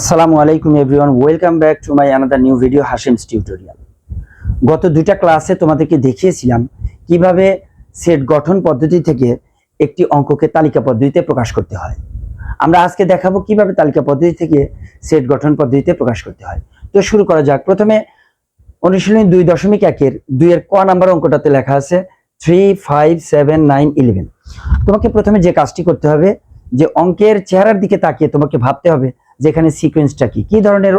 আসসালামু আলাইকুম everyone, welcome back to my another new video Hashim's tutorial. গত দুইটা ক্লাসে তোমাদেরকে দেখিয়েছিলাম কীভাবে সেট গঠন পদ্ধতি থেকে একটি অঙ্ককে তালিকা পদ্ধতিতে প্রকাশ করতে হয়। আমরা আজকে দেখাবো কীভাবে তালিকা পদ্ধতি থেকে সেট গঠন পদ্ধতিতে প্রকাশ করতে হয়। তো শুরু করা যাক। প্রথমে অনুশীলনী দুই দশমিক একের দুইয়ের ক নাম্বার অঙ্কটাতে লেখা আছে three five seven nine eleven তোমাকে প্রথমে যে কাজটি করতে হবে, যে অঙ্কের চেহারার দিকে তাকিয়ে তোমাকে ভাবতে হবে যে এখানে সিকোয়েন্সটা কি? কি ধরনের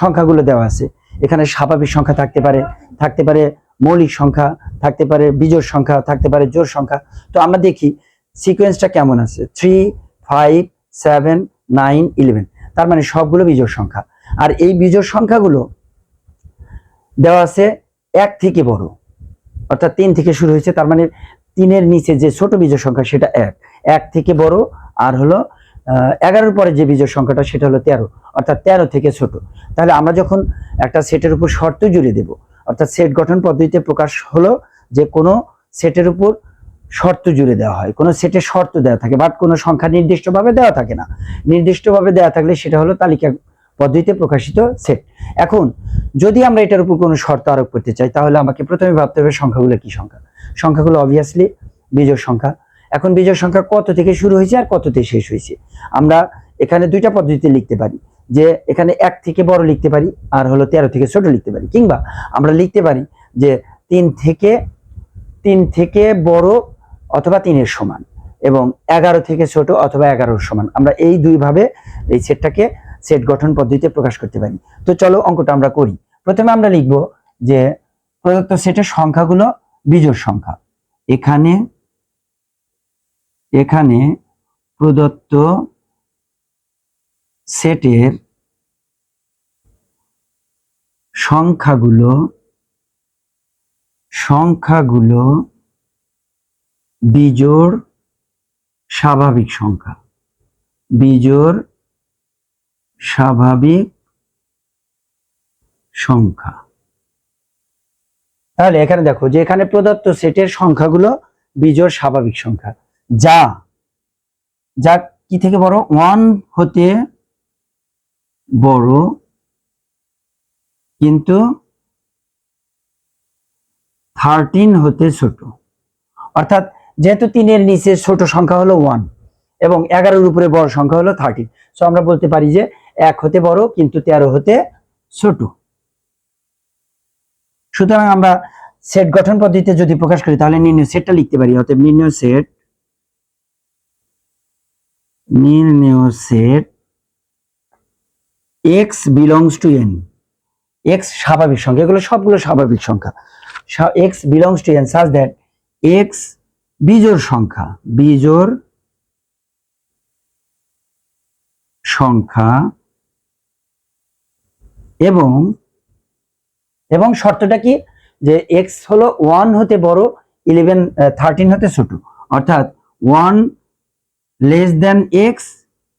সংখ্যাগুলো দেওয়া আছে? এখানে স্বাভাবিক সংখ্যা থাকতে পারে থাকতে পারে মৌলিক সংখ্যা, থাকতে পারে বিজোড় সংখ্যা, থাকতে পারে জোর সংখ্যা। তো আমরা দেখি সিকোয়েন্সটা কেমন আছে? Three five seven nine eleven তার মানে সবগুলো বিজোড় সংখ্যা। আর এই বিজোড় সংখ্যাগুলো দেওয়া আছে এক থেকে বড়। অর্থাৎ তিন থেকে শুরু হয়েছে, তার মানে তিনের নিচে যে ছোট বিজোড় সংখ্যা, সেটা এক। এক থেকে বড়, আর হলো এগারোর পরে যে বিজোড় সংখ্যাটা সেটা হলো তেরো, অর্থাৎ তেরো থেকে ছোট। তাহলে আমরা যখন একটা সেটের উপর শর্ত জুড়ে দেব, অর্থাৎ সেট গঠন পদ্ধতিতে প্রকাশ হলো যে কোনো সেটের উপর শর্ত জুড়ে দেওয়া হয়, কোনো সেটে শর্ত দেওয়া থাকে, বাট কোনো সংখ্যা নির্দিষ্টভাবে দেওয়া থাকে না। নির্দিষ্টভাবে দেওয়া থাকলে সেটা হলো তালিকা পদ্ধতিতে প্রকাশিত সেট। এখন, যদি আমরা এটার উপর কোনো শর্ত আরোপ করতে চাই, তাহলে আমাকে প্রথমে ভাবতে হবে সংখ্যাগুলো কি সংখ্যা? সংখ্যাগুলো অবভিয়াসলি বিজোড় সংখ্যা। এখন বিজয় সংখ্যা কত থেকে শুরু হয়েছে আর কততে শেষ হয়েছে? আমরা এখানে দুইটা পদ্ধতিতে লিখতে পারি, যে এখানে এক থেকে বড় লিখতে পারি আর হলো তেরো থেকে ছোট লিখতে পারি, কিংবা আমরা লিখতে পারি যে তিন থেকে তিন থেকে বড় অথবা তিনের সমান এবং এগারো থেকে ছোট অথবা এগারোর সমান। আমরা এই দুইভাবে এই সেটটাকে সেট গঠন পদ্ধতিতে প্রকাশ করতে পারি। তো চলো অঙ্কটা আমরা করি। প্রথমে আমরা লিখব যে প্রদত্ত সেটের সংখ্যাগুলো বিজোড় সংখ্যা। এখানে এখানে প্রদত্ত সেটের সংখ্যাগুলো সংখ্যাগুলো বিজোড় স্বাভাবিক সংখ্যা। বিজোড় স্বাভাবিক সংখ্যা। তাহলে এখানে দেখো যে এখানে প্রদত্ত সেটের সংখ্যাগুলো বিজোড় স্বাভাবিক সংখ্যা। যা যা কি থেকে বড়? ওয়ান হতে বড়, কিন্তু থার্টিন হতে ছোট। অর্থাৎ যেহেতু তিনের নিচে ছোট সংখ্যা হলো ওয়ান এবং এগারোর উপরে বড় সংখ্যা হলো থার্টিন সো আমরা বলতে পারি যে এক হতে বড়, কিন্তু তেরো হতে ছোট। সুতরাং আমরা সেট গঠন পদ্ধতিতে যদি প্রকাশ করি, তাহলে নির্ণয় সেটটা লিখতে পারি অর্থাৎ নির্ণয় সেট নির্ণয় set x belongs to N x স্বাভাবিক সংখ্যা, এগুলো সবগুলো স্বাভাবিক সংখ্যা। X belongs to N such that x বিজোড় সংখ্যা বিজোড় সংখ্যা এবং এবং শর্তটা কি? যে এক্স হলো ওয়ান হতে বড় ইলেভেন থার্টিন হতে ছোট। অর্থাৎ one less than x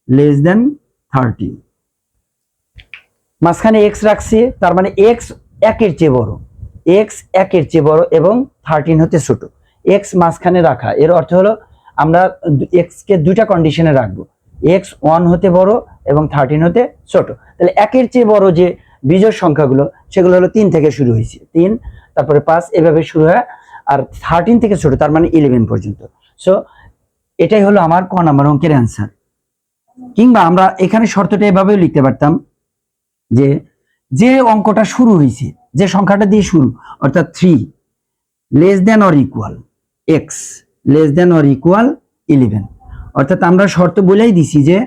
less than thirteen মাঝখানে এক্স রাখছি, তার মানে এক্স একের চেয়ে বড়। এক্স একের চেয়ে বড় এবং থার্টিন হতে ছোট। এক্স মাঝখানে রাখা, এর অর্থ হলো আমরা এক্স কে দুইটা কন্ডিশনে রাখব। এক্স ওয়ান হতে বড় এবং থার্টিন হতে ছোট। তাহলে একের চেয়ে বড় যে বিজোড় সংখ্যাগুলো, সেগুলো হলো তিন থেকে শুরু হয়েছে। তিন, তারপরে পাঁচ, এভাবে শুরু হয়, আর থার্টিন থেকে ছোট, তার মানে ইলেভেন পর্যন্ত। সো এটাই হলো আমার ক নাম্বার অঙ্কের অ্যান্সার কিংবা আমরা এখানে শর্তটা এভাবেও লিখতে পারতাম যে যে অঙ্কটা শুরু হয়েছে যে সংখ্যাটা দিয়ে শুরু, অর্থাৎ three less than or equal x less than or equal eleven অর্থাৎ আমরা শর্ত বলেই দিছি যে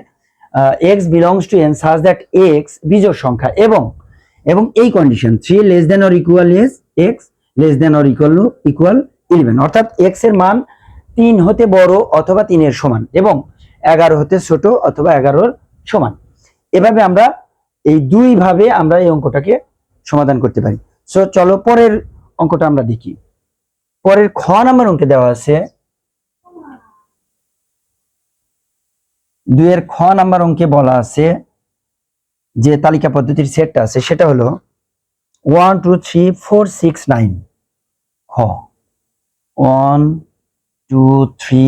x belongs to N such that x বিজোড় সংখ্যা এবং এবং এই condition three less than or equal as x less than or equal equal eleven অর্থাৎ এক্সের মান তিন হতে বড় অথবা তিনের সমান এবং এগারো হতে ছোট অথবা এগারোর সমান। এভাবে আমরা এই দুই ভাবে আমরা এই অঙ্কটাকে সমাধান করতে পারি। সো চলো পরের অঙ্কটা আমরা দেখি। পরের খ নাম্বার অঙ্কে দেওয়া আছে। দুইয়ের খ নাম্বার অঙ্কে বলা আছে যে তালিকা পদ্ধতির সেটটা আছে, সেটা হলো one two three four six nine খ। One two three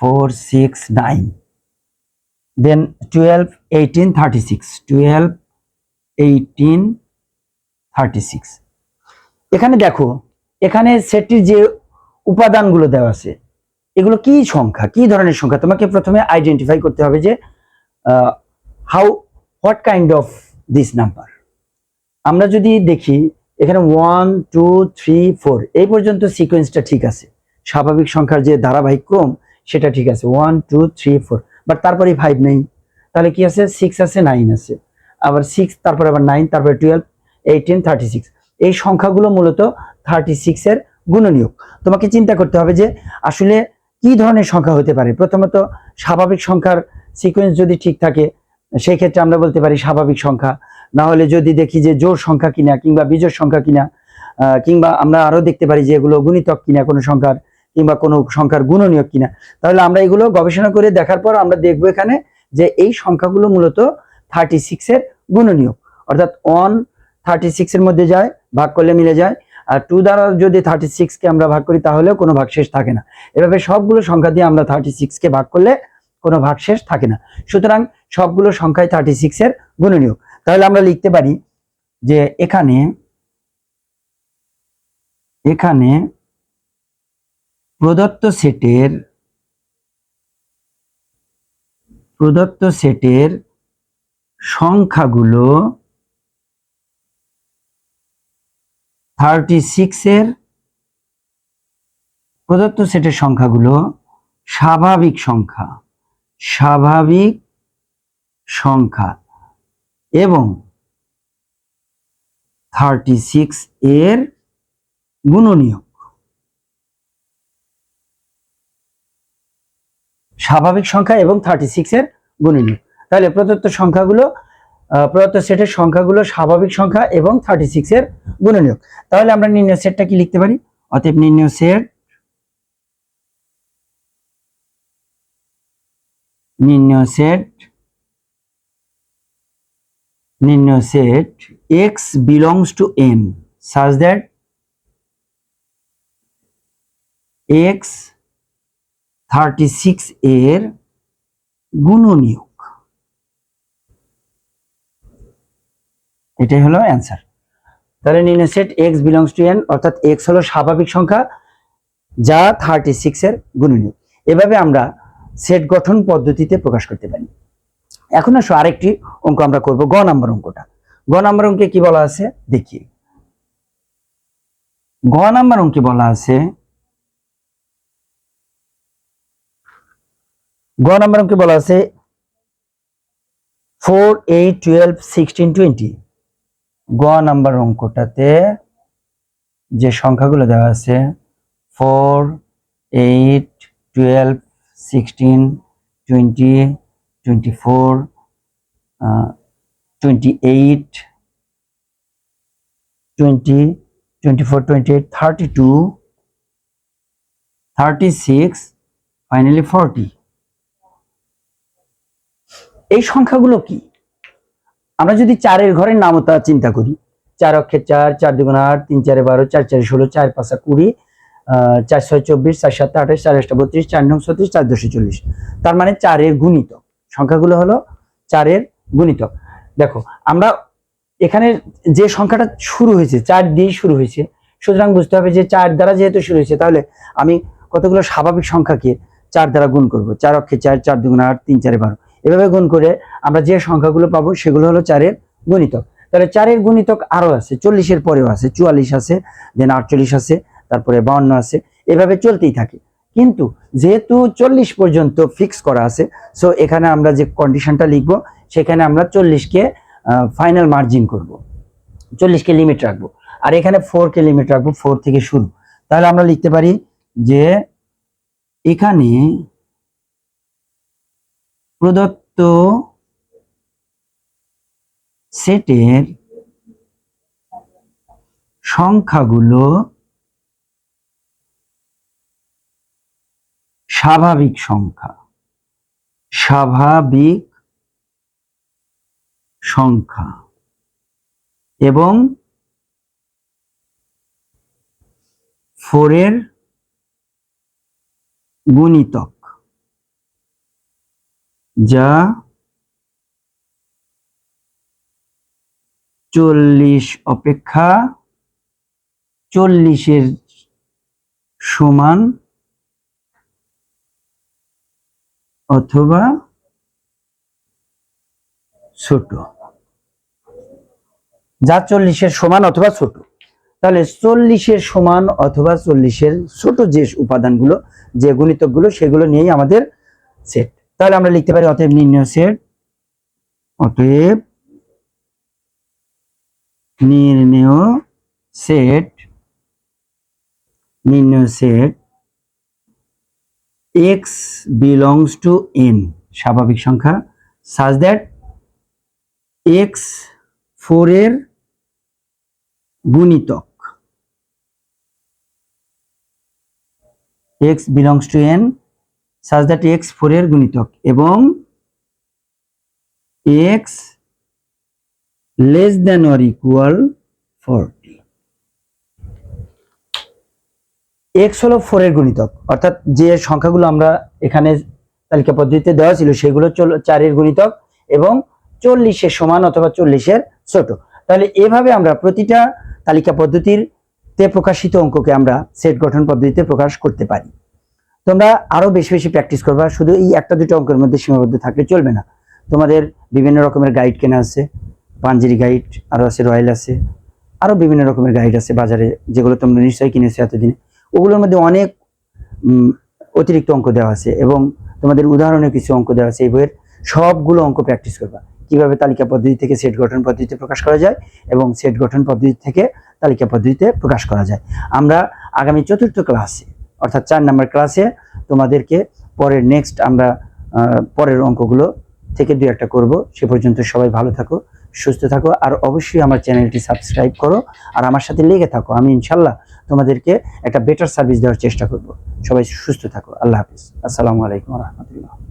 four six nine then twelve eighteen thirty six twelve eighteen thirty six এখানে দেখো, এখানে সেটটির যে উপাদানগুলো দেওয়া আছে, এগুলো কি সংখ্যা? কি ধরনের সংখ্যা? তোমাকে প্রথমে আইডেন্টিফাই করতে হবে যে how what kind of this number আমরা যদি দেখি, এখানে ওয়ান টু থ্রি ফোর এই পর্যন্ত সিকোয়েন্সটা ঠিক আছে। স্বাভাবিক সংখ্যার যে ধারাবাহিক ক্রম, সেটা ঠিক আছে। One two three four but তারপরে ফাইভ নেই। তাহলে কি আছে? সিক্স আছে নাইন আছে। আবার সিক্স তারপরে আবার নাইন তারপরে টুয়েলভ এইটিন থার্টি সিক্স এই সংখ্যাগুলো মূলত থার্টি সিক্সের গুণনীয়ক। তোমাকে চিন্তা করতে হবে যে আসলে কি ধরনের সংখ্যা হতে পারে? প্রথমত স্বাভাবিক সংখ্যার সিকোয়েন্স যদি ঠিক থাকে সেই ক্ষেত্রে আমরা বলতে পারি স্বাভাবিক সংখ্যা। না হলে যদি দেখি যে জোর সংখ্যা কিনা কিংবা বিজোর সংখ্যা কিনা কিংবা আমরা আরও দেখতে পারি যে এগুলো গুণিতক কিনা কোনো সংখ্যার কিংবা কোনো সংখ্যার গুণনীয় কিনা। তাহলে আমরা এগুলো গবেষণা করে দেখার পর আমরা দেখব এখানে যে এই সংখ্যাগুলো মূলত থার্টি সিক্সের গুণনীয় অর্থাৎ ওয়ান থার্টি সিক্সের মধ্যে যায়, ভাগ করলে মিলে যায়। আর টু দ্বারা যদি থার্টি সিক্সকে আমরা ভাগ করি, তাহলেও কোনো ভাগশেষ থাকে না। এভাবে সবগুলো সংখ্যা দিয়ে আমরা থার্টি সিক্সকে ভাগ করলে কোনো ভাগশেষ থাকে না। সুতরাং সবগুলো সংখ্যায় থার্টি সিক্সের গুণনীয় তাহলে আমরা লিখতে পারি যে এখানে এখানে প্রদত্ত সেটের প্রদত্ত সেটের সংখ্যাগুলো থার্টি সিক্সের প্রদত্ত সেটের সংখ্যাগুলো স্বাভাবিক সংখ্যা স্বাভাবিক সংখ্যা এবং থার্টি সিক্স এর গুণনীয়ক। স্বাভাবিক সংখ্যা এবং থার্টি সিক্স এর গুণনীয়ক তাহলে প্রদত্ত সংখ্যাগুলো প্রদত্ত সেটের সংখ্যাগুলো স্বাভাবিক সংখ্যা এবং থার্টি সিক্স এর গুণনীয়ক তাহলে আমরা নির্ণয় সেটটা কি লিখতে পারি? অতএব নির্ণয় সেট নির্ণয় সেট নির্ণয় set x belongs to M such that x thirty six এর গুণনীয়ক। এটাই হলো অ্যান্সার তাহলে নির্ণয় set x belongs to N অর্থাৎ এক্স হলো স্বাভাবিক সংখ্যা, যা থার্টি সিক্স এর গুণনীয়ক। এভাবে আমরা সেট গঠন পদ্ধতিতে প্রকাশ করতে পারি। এখন আসো আরেকটি অঙ্ক আমরা করব, গ নাম্বার অঙ্কটা। গ নাম্বার অঙ্কে কি বলা আছে? দেখি। গ নাম্বার অঙ্কে বলা আছে গ নাম্বার অঙ্কে বলা আছে? Four eight twelve sixteen twenty গ নাম্বার অঙ্কটাতে যে সংখ্যাগুলো দেওয়া আছে four eight twelve sixteen twenty twenty four twenty eight twenty twenty four twenty eight thirty two thirty six finally forty এই সংখ্যাগুলো কি? আমরা যদি চারের ঘরের নামতা চিন্তা করি, চার অক্ষে চার চার দুগুণ আট, তিন চারে বারো, চার চারে ষোলো, চার পাঁচা কুড়ি চার ছয় চব্বিশ, চার সাত আঠাশ, চার আটটা বত্রিশ, চার নং ছত্রিশ, চার দশে চল্লিশ। তার মানে চারের গুণিত। সংখ্যাগুলো হলো চারের গুণিত। দেখো, আমরা এখানে যে সংখ্যাটা শুরু হয়েছে, চার দিয়েই শুরু হয়েছে, সুতরাং বুঝতে হবে যে চার দ্বারা যেহেতু শুরু হয়েছে, তাহলে আমি কতগুলো স্বাভাবিক সংখ্যাকে চার দ্বারা গুণ করব? চার অক্ষে চার চার দুগুণ আট, তিন চারে বারো। এভাবে গুণ করে আমরা যে সংখ্যাগুলো পাবো সেগুলো হলো চারের গুণিতক। তাহলে চারের গুণিতক আরও আছে, চল্লিশের পরেও আছে, চুয়াল্লিশ আছে দেন আটচল্লিশ আছে, তারপরে বাউন্ন আছে, এভাবে চলতেই থাকে। কিন্তু যেহেতু চল্লিশ পর্যন্ত ফিক্স করা আছে সো এখানে আমরা যে কন্ডিশনটা লিখব, সেখানে আমরা চল্লিশকে ফাইনাল মার্জিন করব। চল্লিশকে লিমিট রাখব। আর এখানে ফোর কে লিমিট রাখব ফোর থেকে শুরু। তাহলে আমরা লিখতে পারি যে এখানে প্রদত্ত সেটের সংখ্যাগুলো স্বাভাবিক সংখ্যা। স্বাভাবিক সংখ্যা। এবং ফোরের গুণিতক। যা চল্লিশ অপেক্ষা চল্লিশের সমান অথবা ছোট। যা চল্লিশের সমান অথবা ছোট। তাহলে চল্লিশের সমান অথবা চল্লিশের ছোট যে উপাদানগুলো, যে গুণিতকগুলো, সেগুলো নিয়েই আমাদের সেট তাহলে আমরা লিখতে পারি অতএব নির্ণয় সেট অতএব নির্ণয় সেট নির্ণয় set x belongs to N স্বাভাবিক সংখ্যা সাজ দ্যাট এক্স ফোর এর গুণিতক x belongs to N such that x four এর গুণিতক এবং x less than or equal forty. X হলো ফোর এর গুণিতক, অর্থাৎ যে সংখ্যাগুলো আমরা এখানে তালিকা পদ্ধতিতে দেওয়া ছিল সেগুলো চারের গুণিতক এবং চল্লিশের সমান অথবা চল্লিশের ছোট। তাহলে এভাবে আমরা প্রতিটা তালিকা পদ্ধতির তে প্রকাশিত অঙ্ককে আমরা সেট গঠন পদ্ধতিতে প্রকাশ করতে পারি। তোমরা আরও বেশি বেশি প্র্যাকটিস করবা, শুধু এই একটা দুটো অঙ্কের মধ্যে সীমাবদ্ধ থাকলে চলবে না। তোমাদের বিভিন্ন রকমের গাইড কেনা আছে, পাঞ্জেরি গাইড আরও আছে রয়্যাল আছে, আরও বিভিন্ন রকমের গাইড আছে বাজারে, যেগুলো তোমরা নিশ্চয়ই কিনেছো এতদিনে। ওগুলোর মধ্যে অনেক অতিরিক্ত অঙ্ক দেওয়া আছে এবং তোমাদের উদাহরণের কিছু অঙ্ক দেওয়া আছে এই বইয়ের। সবগুলো অঙ্ক প্র্যাকটিস করবা। কীভাবে তালিকা পদ্ধতি থেকে সেট গঠন পদ্ধতিতে প্রকাশ করা যায় এবং সেট গঠন পদ্ধতি থেকে তালিকা পদ্ধতিতে প্রকাশ করা যায়। আমরা আগামী চতুর্থ ক্লাসে অর্থাৎ চার নম্বর ক্লাসে তোমাদেরকে পরের নেক্সট আমরা পরের অঙ্কগুলো থেকে দু একটা করব। সে পর্যন্ত সবাই ভালো থাকো, সুস্থ থাকো, আর অবশ্যই আমার চ্যানেলটি সাবস্ক্রাইব করো। আর আমার সাথে লেগে থাকো, আমি ইনশাল্লাহ তোমাদেরকে একটা বেটার সার্ভিস দেওয়ার চেষ্টা করব। সবাই সুস্থ থাকো, আল্লাহ হাফিজ। আসসালামু আলাইকুম রহমতুল্লাহ।